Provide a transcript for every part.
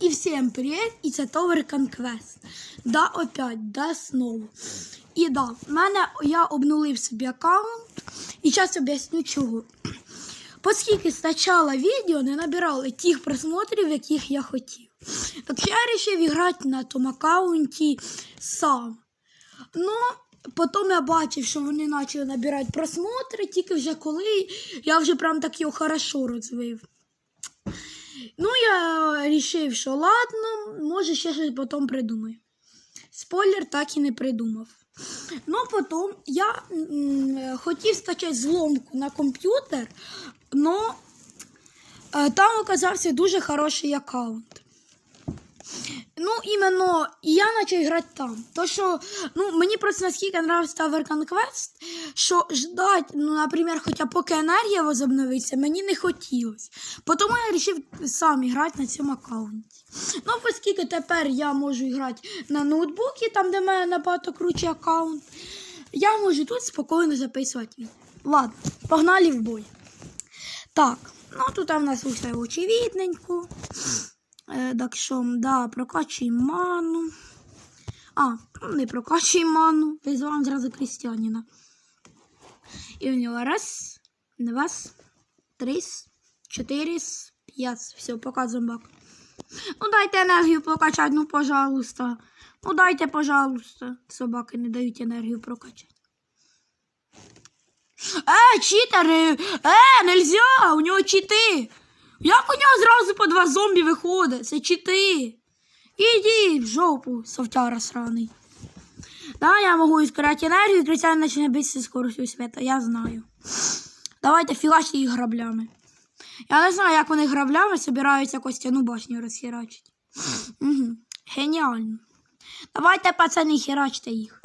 І всім привіт! І це Tower Conquest. Да, опять, да, знову. І да, в мене я обнулив собі аккаунт. І зараз об'ясню чого. Оскільки спочатку відео не набирали тих просмотрів, яких я хотів. Так я вирішив грати на тому аккаунті сам. Ну, потім я бачив, що вони почали набирати просмотри, тільки вже коли я вже прям так його хорошо розвив. Ну, я вирішив, що ладно, може ще щось потім придумаю. Спойлер так і не придумав. Ну, потім я м, хотів скачати зломку на комп'ютер, але там оказався дуже хороший аккаунт. Ну, іменно, і я почав грати там. То, що, ну, мені просто наскільки нравився Tower Conquest, що ждать, ну, наприклад, хоча поки енергія возобновиться, мені не хотілося. Тому я вирішив сам грати на цьому аккаунті. Ну, оскільки тепер я можу грати на ноутбуці, там, де в мене набагато кручий аккаунт, я можу тут спокійно записувати відео. Ладно, погнали в бой. Так, ну тут в нас усе очевидненько. Е, так що, да, прокачуємо ману. А, не прокачуємо ману. Визиваємо зразу крістянина. І у нього раз, два, три, чотири, п'ять. Все, пока зомбак. Ну дайте енергію прокачати, ну пожалуйста. Ну дайте, пожалуйста. Собаки не дають енергію прокачати. Е, читери! Е, нельзя! У нього чити! Як у нього зразу по два зомбі виходить? Це чити. Іди в жопу, софтяра сраний. Да, я можу ускоряти енергію, і кричать почне битися з скоростю света, я знаю. Давайте фігачте їх граблями. Я не знаю, як вони граблями собираються костяну башню розхерачити. Угу. Геніально. Давайте, пацани, херачте їх.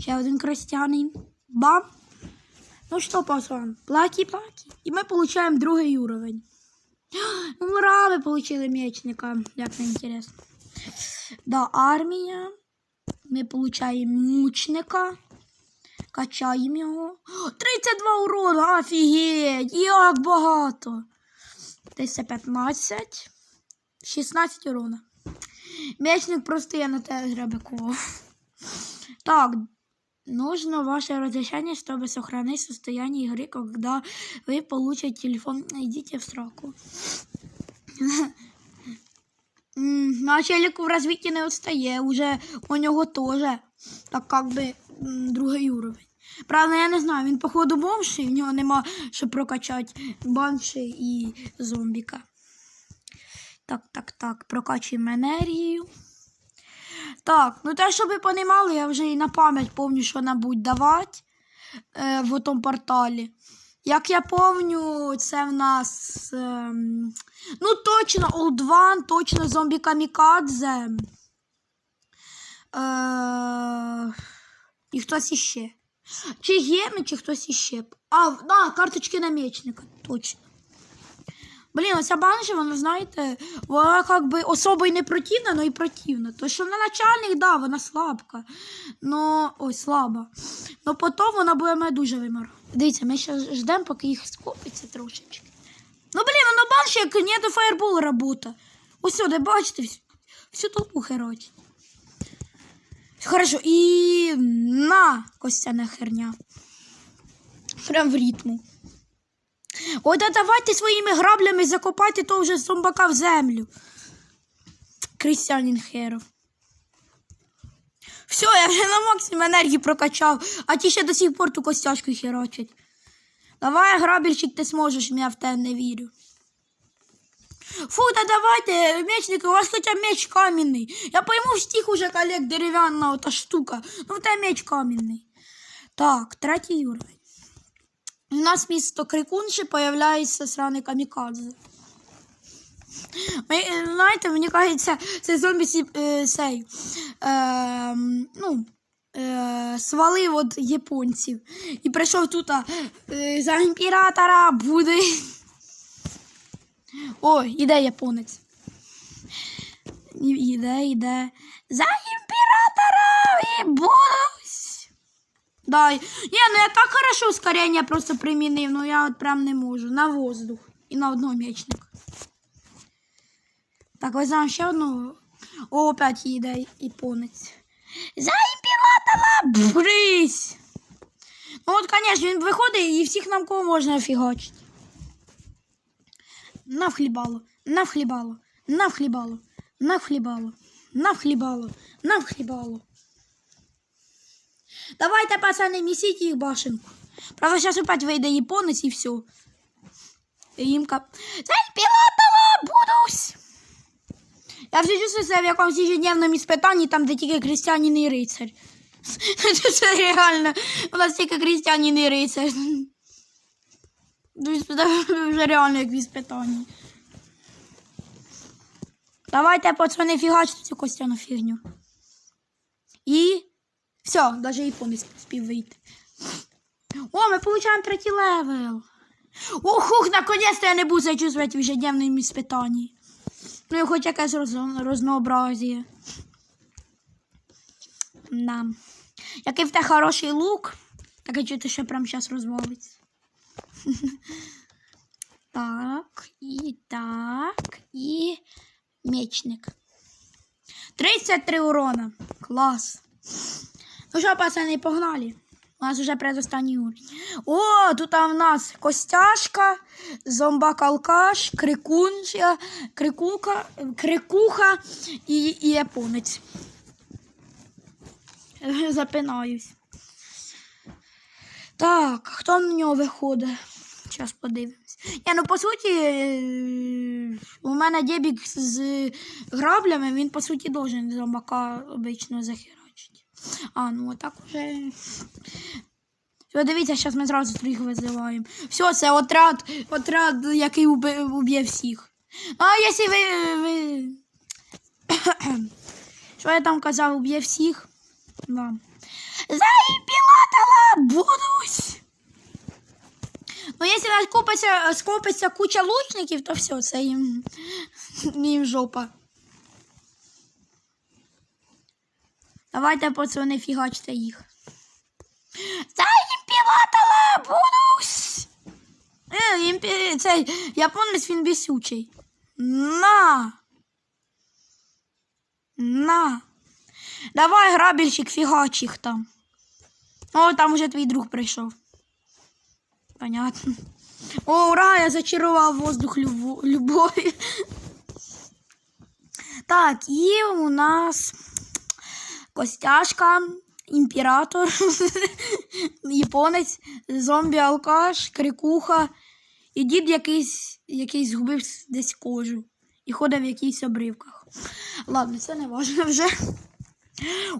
Ще один крестянин. Бам. Ну що, пацан, плакі-плакі. І ми получаємо другий уровень. Ну, ура, ми получили мечника. Як не інтересно. Да, армія. Ми получаємо мучника. Качаємо його. 32 урона, офігеть! Як багато. Десь це 15. 16 урона. Мечник просто я на те гребеко. Так, Нужно ваше разрешение, чтобы сохранить состояние игры, когда вы получите телефон. Идите в сроку. М, На челику в развитии не отстає, уже у нього теж, так как би м, другий уровень. Правда, я не знаю, він походу бомший, в нього нема що прокачати банши і зомбіка. Так, так, так, прокачуємо енергію. Так, ну те, щоб ви понімали, я вже і на пам'ять помню, що нам будуть давати е, в тому порталі. Як я помню, це в нас. ем, ну, точно Old One, точно зомбі Камікадзе. Е, і хтось іще. Чи геми, чи хтось іще. А, да, карточки намічника, точно. Блін, оця банша, вона, знаєте, вона як би особо й не противна, але й противна. То що на начальник, да, вона слабка. Ну, ой, слаба. Ну потім вона буде мене дуже вимирати. Дивіться, ми ще ждемо, поки їх скопиться трошечки. Ну, блін, воно банша, як нету фаербол робота. Ось сюди, бачите, всю, всю толпу херочить. Хорошо, і на костяна херня. Прям в ритму. Ой, да давайте своїми граблями закопайте того вже зомбака в землю. Крістянін Херов. Все, я вже на максимум енергії прокачав, а ті ще до сих пор ту костячку херочать. Давай, грабельчик, ти зможеш, я в тебе не вірю. Фу, да давайте, мечники, у вас хоча меч каменний. Я пойму, стих уже коллег дерев'яна ота штука. Ну, тебе меч каменний. Так, третій уровень. У нас місто Крикунші появляється сраний камікадзе. Ми, е, знаєте, мені кажеться, це зомбі сі- е, сей, е, ну, е, свалив від японців і прийшов тут е, за імператора буде. О, іде японець. Іде, іде. За імператора і будусь. Да. Ні, ну я так хорошо ускорення просто примінив, ну я от прям не можу. На воздух і на одного м'ячника. Так, ось нам ще одну. О, опять їде японець. За імпілатора! Брись! Ну от, звісно, він виходить і всіх нам кого можна фігачити. Навхлібало, навхлібало, навхлібало, навхлібало, навхлібало, навхлібало. Давайте, пацани, місіть їх башенку. Правда, зараз опять вийде японець і все. Їмка. Це пілотова будусь! Я вже чувствую себе в якомусь ежедневному іспитанні, там, де тільки крістянин і рицар. Це реально. У нас тільки крістянин і рицар. Вже реально як в іспитанні. Давайте, пацани, фігачте цю костяну фігню. І все, навіть японець спів вийти. О, ми получаємо третій левел. Ох, ух, наконец-то я не буду себе чувствовать в ежедневном испытании. Ну і хоч якесь роз... рознообразие. Да. Який в те хороший лук, таке чути, що прямо зараз розвалиться. Так, і так, і мечник. 33 урона. Клас. Ну що, пацани, погнали. У нас вже предостанній уровень. О, тут в нас костяшка, зомбак-алкаш, крикунжа, крикука, крикуха і, і японець. Запинаюсь. Так, хто на нього виходить? Зараз подивимось. Я, ну, по суті, е, у мене дебік з граблями, він, по суті, должен зомбака обично захерачити. А, ну отак уже. Все, дивіться, зараз ми зразу трьох визиваємо. Все, це отряд, отряд, який уб'є всіх. А якщо ви. ви... Що я там казав, уб'є всіх? Да. Заїпілатала будусь! Ну, якщо нас скопиться куча лучників, то все, це їм, їм жопа. Давайте, пацани, фігачте їх. Заїпілатала будусь! Е, імпі... цей японець він бісючий. На! На! Давай, грабельщик, фігач їх там. О, там уже твій друг прийшов. Понятно. О, ура, я зачарував воздух любо- любові. Так, і у нас костяшка, імператор, японець, зомбі-алкаш, крикуха і дід якийсь, який згубив десь кожу і ходив в якихось обривках. Ладно, це не важливо вже.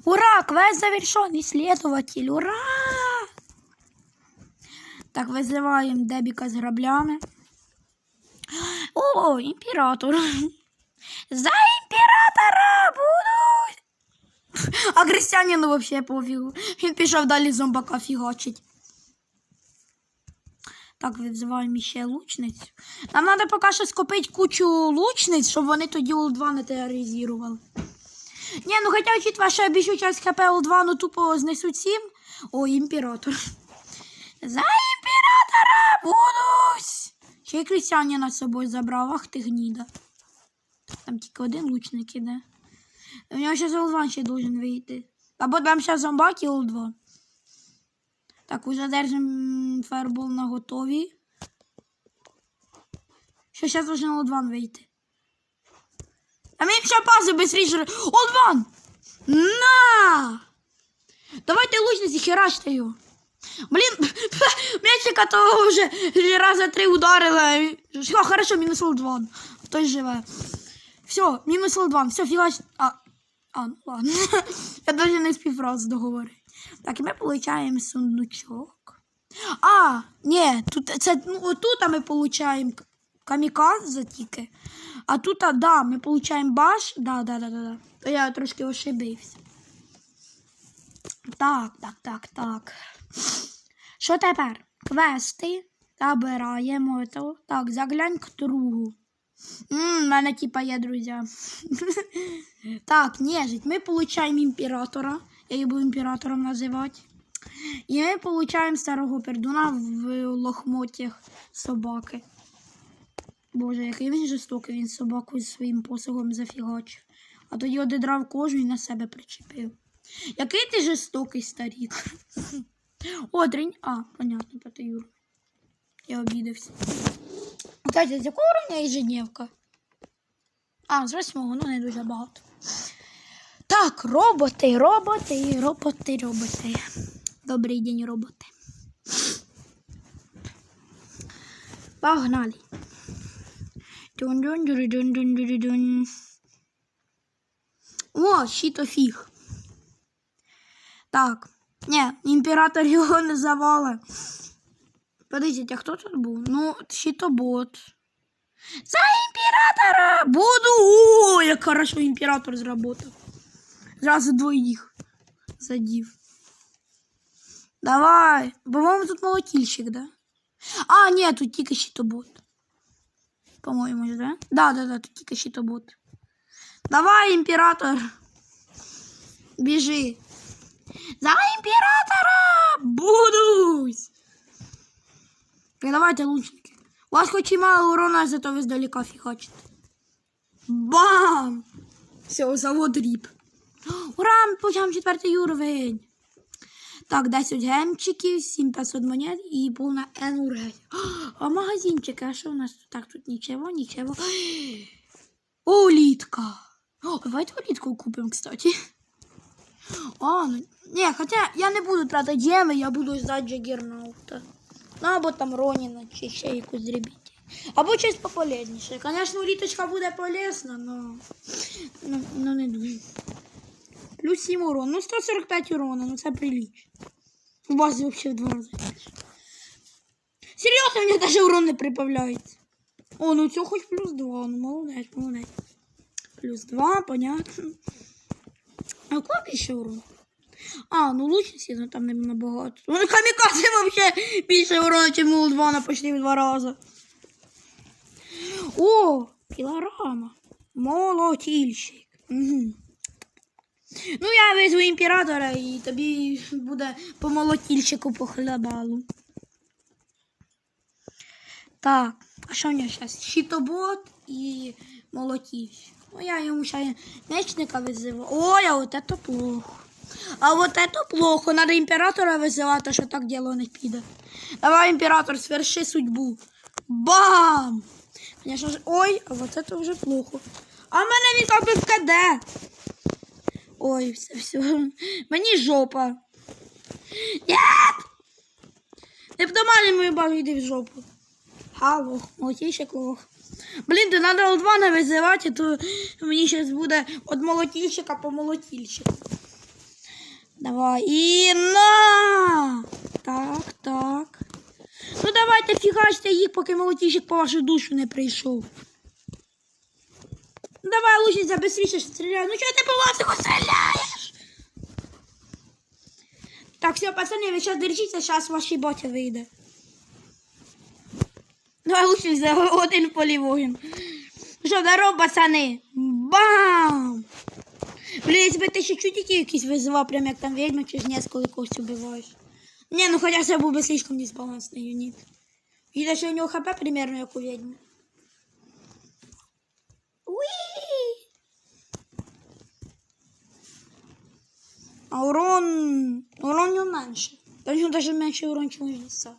Ура! Квест завершен, исследователь! Ура! Так, визиваємо Дебіка з граблями. О, імператор. За імператора буду! А крестьянину взагалі пофігу. Він пішов далі зомбака фігачить. Так, визиваємо ще лучницю. Нам треба поки що скопити кучу лучниць, щоб вони тоді Ул-2 не тероризували. Ні, ну хоча учитывая, що я біжу час хп Л2, ну тупо знесуть 7. О, імператор. За імператора будусь! Ще й крістянина з собою забрав, ах ти гніда. Там тільки один лучник іде. У нього ще Л2 ще должен вийти. Або там ще зомбак і Л2. Так, уже держим фаербол на готові. Що зараз должен Л2 вийти. А мені ще пази быстріше. Олдван! На! Давайте лучниці херачте його. Блін, м'ячика того вже раза три ударила. Все, хорошо, мінус Олдван. Хтось живе. Все, мінус Олдван. Все, фігач. А, а, ну ладно. Я навіть не спів фразу договорити. Так, і ми получаємо сундучок. А, ні, тут, це, ну, отут ми получаємо камікадзе тільки. А тут, а, да, ми получаємо баш. Да, да, да, да, да. То я трошки ошибився. Так, так, так, так. Що тепер? Квести. Забираємо то. Так, заглянь к другу. В мене типа є друзі. так, нежить. Ми получаємо імператора. Я її буду імператором називати. І ми получаємо старого пердуна в лохмотях собаки. Боже, який він жорстокий, він собаку своїм посохом зафігачив. А тоді одидрав кожу і на себе причепив. Який ти жорстокий старік. О, дрінь. А, понятно, проти Юр. Я обідався. Кстати, з якого рівня ежедневка? А, з восьмого, ну не дуже багато. Так, роботи, роботи, роботи, роботи. Добрий день, роботи. Погнали. О, щитофіг. Так. Ні, імператор його не завалив. Подождите, а хто тут був? Ну, щитобот. За імператора! Буду! О, як хорошо імператор зработав. Зразу двоїх задів. Давай. По-моєму, тут молотильщик, да? А, ні, тут тільки щитобот. По-моєму, да? Да, да, да, тут тільки щитобот. Давай, імператор. Біжи. За імператора! Будусь! Давайте, лучники. У вас хоч і мало урона, зато ви здалека фігачите. Бам! Все, завод ріп. Ура, почав четвертий уровень. Так, 10 гемчиків, 7500 монет і повна енергія. А магазинчик, а що у нас? Так, тут нічого, нічого. О, улітка. О, давайте улітку купимо, кстати. А, ну, не, хотя я не буду тратити геми, я буду ждать Джаггернаута. Ну, або там Роніна, чи ще якусь дрібіті. Або щось пополезніше. Звісно, уліточка буде полезна, но, ну, ну не дуже. Плюс 7 урон. Ну, 145 урона, ну це прилично. У вас взагалі в два рази. більше. Серйозно, мені навіть урон не прибавляється. О, ну цього хоч плюс 2, ну молодець, молодець. Плюс 2, понятно. А у кого більше урон? А, ну лучниці, ну там не набагато. Ну, камікадзе вообще більше урона, ніж у 2 на почти в два рази. О, пілорама. Молотільщик. Угу. Ну, я визву імператора і тобі буде по молотільщику по хлебалу. Так, а що у нього зараз? Щитобот і молотільщик. Ну, я йому ще мечника визиваю. Ой, а от это плохо. А вот это плохо. Надо імператора визивати, що так діло не піде. Давай, імператор, сверши судьбу. Бам! Конечно ж, ой, а вот это вже плохо. А в мене как би в КД. Ой, все, все. Мені жопа. Нет! Не вдомалі мою бабу, йди в жопу. Алло, молотильщик лох. Блін, то треба два не визивати, то мені зараз буде від молотильщика по молотильщику. Давай. І на! Так, так. Ну давайте фігачте їх, поки молотильщик по вашу душу не прийшов. Ну, Давай, лучниця, быстріше стріляй. Ну чого ти по ласику стріляєш? Так, все, пацани, ви зараз держіться, зараз ваші боті вийде. Давай лучниця, один полівогін. Ну Що, здорово, пацани? Бам! Блін, якщо би ти ще чутики якісь визивав, прям як там ведьма, ж несколько когось убиваєш. Не, ну хотя це був би слишком дисбалансний юніт. І що у нього хп примерно як у ведьми. Уи! А урон... Урон у него менше. Та у нього даже менше урон, чем у ліса.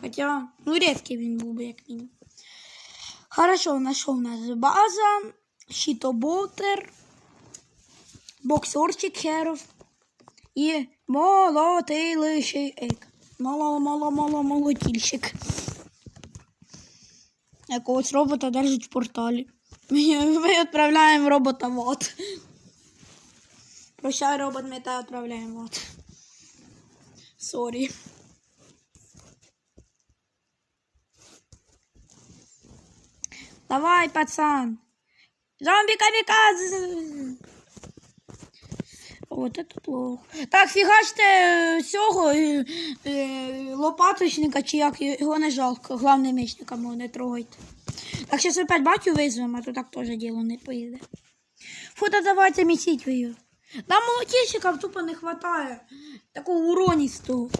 Хотя, ну редкий він був би, як мінімум. Хорошо, нашел у нас база, щитоболтер, боксерчик херов і молотилищик. Мало, мало, мало, молотильщик. Якогось робота держить в порталі. Ми, ми відправляємо робота в ад. Прощай, робот, ми тебе відправляємо в ад. Сорі. Давай, пацан. Зомби камікадзе. Вот это плохо. Так, фігачте е, цього е, е, лопаточника, чи як його не жалко. Главне мечника мого не трогайте. Так, зараз опять батю визвемо, а то так теж діло не поїде. Фу, та давайте місіть ви. Нам молотильщиків тупо не хватає. Такого уроністого.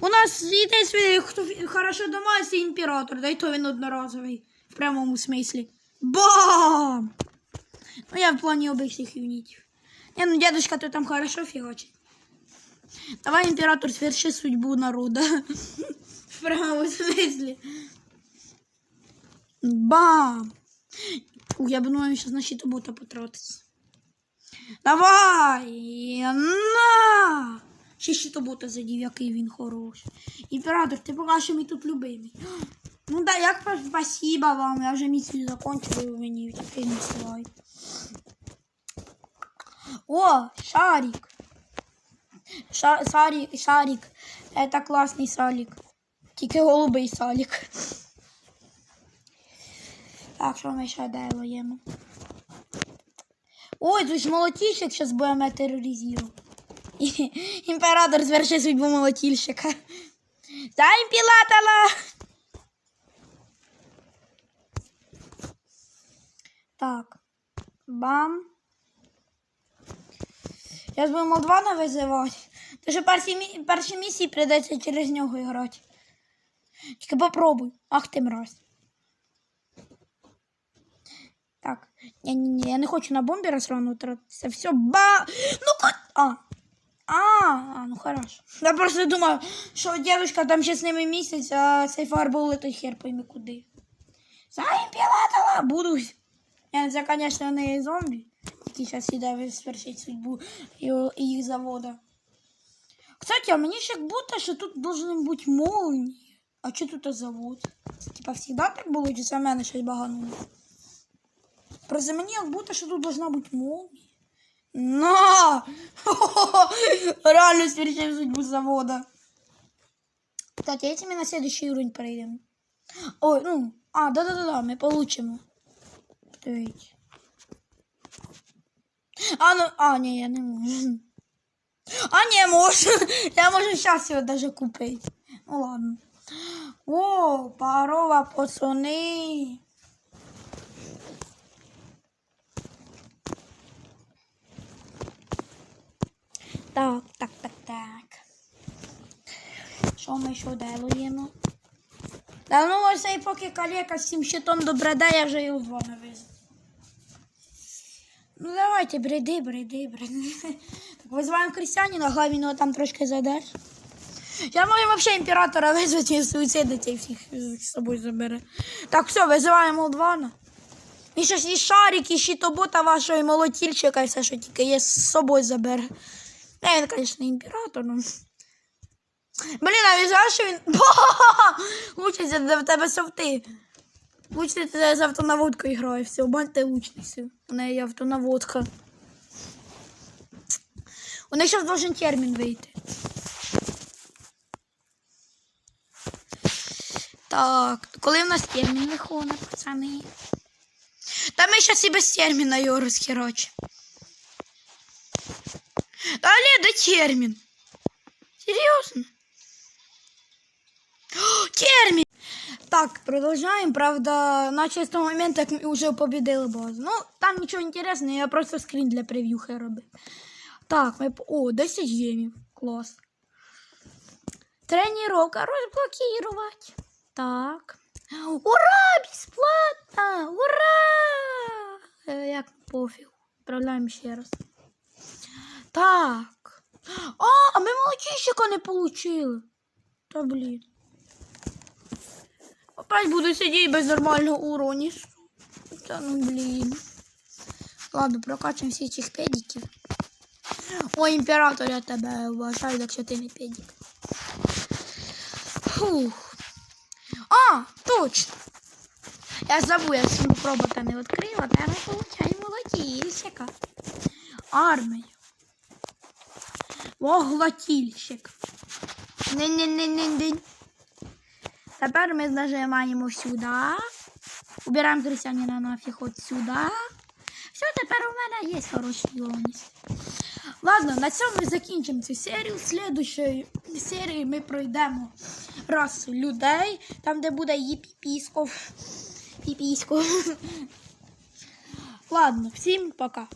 У нас єдиний, хто хорошо дома, імператор, да й то він одноразовий. В прямому смислі. Бам! Ну я в плані обичних юнітів. Не, ну дедушка, ты там хорошо фигачит. Давай, император, сверши судьбу народа. В прямом смысле. Бам! Фу, я думаю, сейчас на щитобота потратиться. Давай! На! Ще щитобота задів, який він хороший. Імператор, ти поки що мій тут любимий. Ну да, як спасибо вам. Я вже місію закончила, і ви мені такий не силаєте. О, шарик. Ша шарик, шарик. Это классный шарик. Тільки голубий шарик. Так, що ми ще делаємо? Ой, тут ж молотильщик зараз будемо тероризувати. Імператор звершив судьбу молотильщика. Займпілатала! Так. Бам. Зараз будемо Молдвана визивати. То що перші, перші місії прийдеться через нього грати. Тільки попробуй. Ах ти мразь. Так. Ні, ні, ні, я не хочу на бомбі розрану тратитися. Все, ба. Ну ко. А. А, а, ну хорошо. Я просто думав, що дівчинка там ще з ними місяць, а цей фарбол летить хер пойми куди. Заімпілатала, буду. Я, це, звісно, не зомбі, який зараз іде свершить судьбу його- їх завода. Кстати, а мені ще як будто, що тут должны бути молнії. А що тут завод? Це, типа всегда так було, чи це в мене щось багануло? Просто мені як будто, що тут должна бути молнія. На! Реально свершив судьбу завода. Кстати, а если мы на следующий уровень пройдем? Ой, ну, а, да-да-да, мы получим. Подивіться. А, ну, а, ні, я не можу. А, не можу. Я можу зараз його даже купити. Ну ладно. О, парова пацани. Так, так, так, так. Що ми ще делаємо? Та ну ось цей поки калека з цим щитом добреде, я вже його два не. Ну давайте, бреди, бреди, бреди. Так визиваємо крестьянина, Главіного там трошки задеш. Я можу взагалі імператора визвати і суїцидити всіх з собою забере. Так, все, визиваємо Молдвана. Ще ж і шарик, і щитобота вашого, і молотільщика, і все, що тільки є, з собою забере. Не, він, звісно, імператор. Ну. Блін, а він знає, що він. Учиться, в тебе софти. Учиться з автонаводкою грає, все, баньте учницю. У неї є автонаводка. У неї зараз должен термін вийти. Так, коли в нас термін виходить, пацани? Та ми зараз і без терміна його розхерочимо. Та де термін? Серйозно? Термін! Так, продовжаємо. Правда, наче з того моменту, як ми вже побідили базу. Ну, там нічого інтересного, я просто скрін для прев'юхи робив. Так, ми... О, 10 гемів. Клас. Тренировка розблокувати. Так. Ура! Бесплатно! Ура! Е, Як пофіг. Відправляємо ще раз. Так. А, а ми молочищика не получили. Та блін. Опять буду сидіти без нормального урону. Та ну блін. Ладно, прокачаємо всіх цих педиків. Ой, імператор, я тебе вважаю, якщо ти не педик. Фух. А, точно. Я забув, я свого робота не відкрила, та ми получаємо молотильщика. Армія. Воглотільщик. Nin-nin-nin-nin-nin. Тепер ми нажимаємо сюди. Убираємо крестьянина нафіг от сюди. Все, тепер у мене є хороший бонус. Ладно, на цьому ми закінчимо цю серію. В слідущій серії ми пройдемо расу людей, там, де буде її піпісько. Піпісько. Ладно, всім пока.